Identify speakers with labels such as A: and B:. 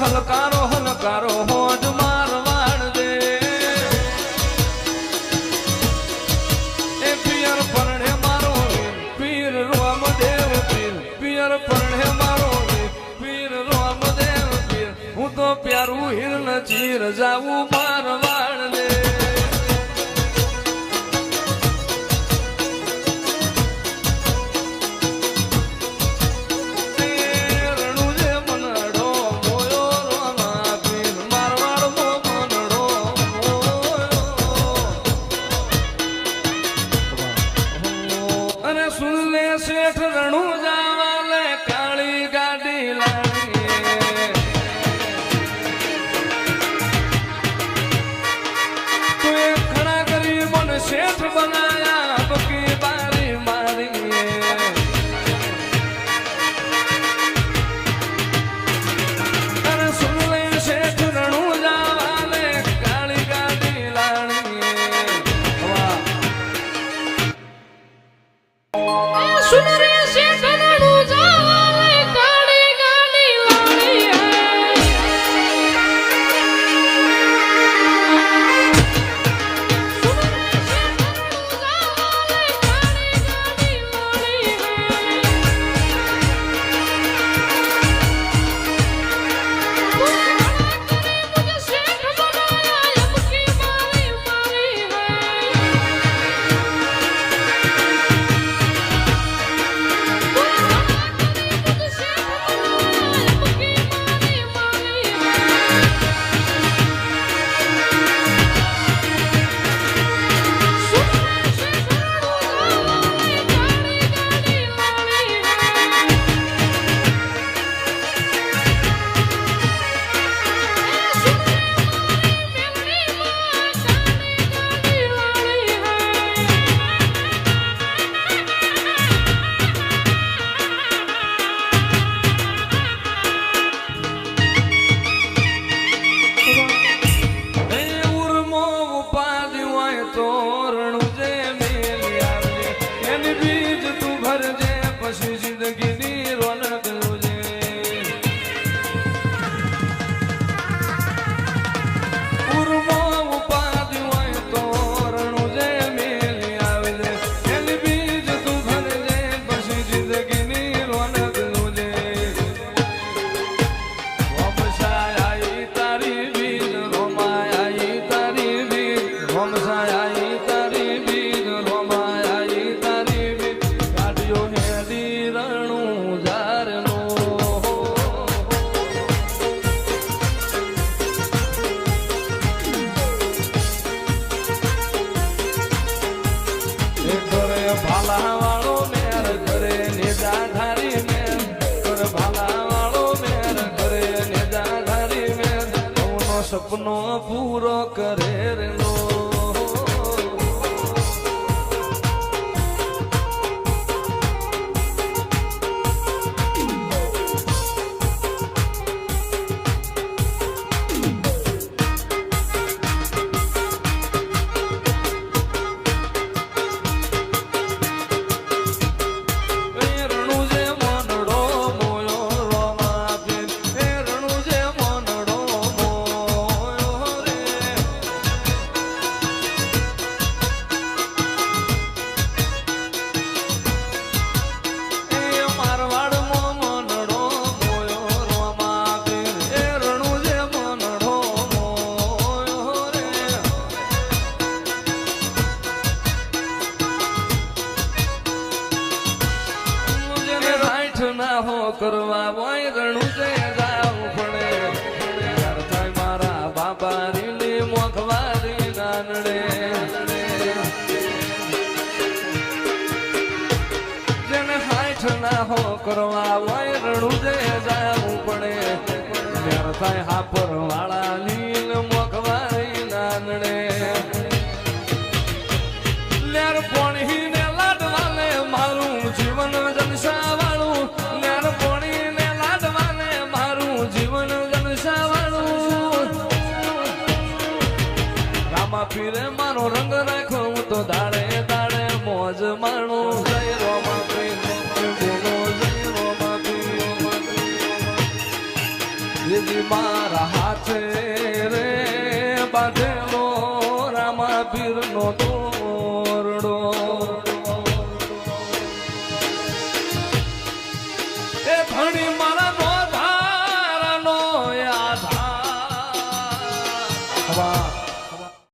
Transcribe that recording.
A: હલકારો હલકારો, હોજ મારવાડ દે. એ પિયર પરણે મારો પીર રોમ દેવ પીર, પિયર પરણે મારો પીર રોમ દેવ પીર. હું તો પ્યારું હિરણ ચીર જાવું મારવાડ શેઠ રણું જાવાલે કાળી ગાડી લાણીએ તું કરી મને શેઠ બનાયા সোনার તોરણું જે પછી જિંદગીની રોનક જોજે ઉર્મો ઉપાધિ હોય તોરણું જે મેલી આવજે એની બીજ તું ભરજે, પછી જિંદગીની રોનક તારી બીજ રોમાઈ તારી બીજ સપનો પૂરો કરે રે. ના હો કરવા વાય રણું જે જાવું પડે મારા બાપા રીલી મોખવારી નાનડે. જેને હાઈઠ ના હો કરવા વાય રણું જે જાવું પડે થાય હાપર વાળા રામા પીરે મારો રંગ રાખો હું તો દાડે દાડે મોજ માણું. જય પીર ઈ મારા હાથે રે બાંધેલો રામા પીર નો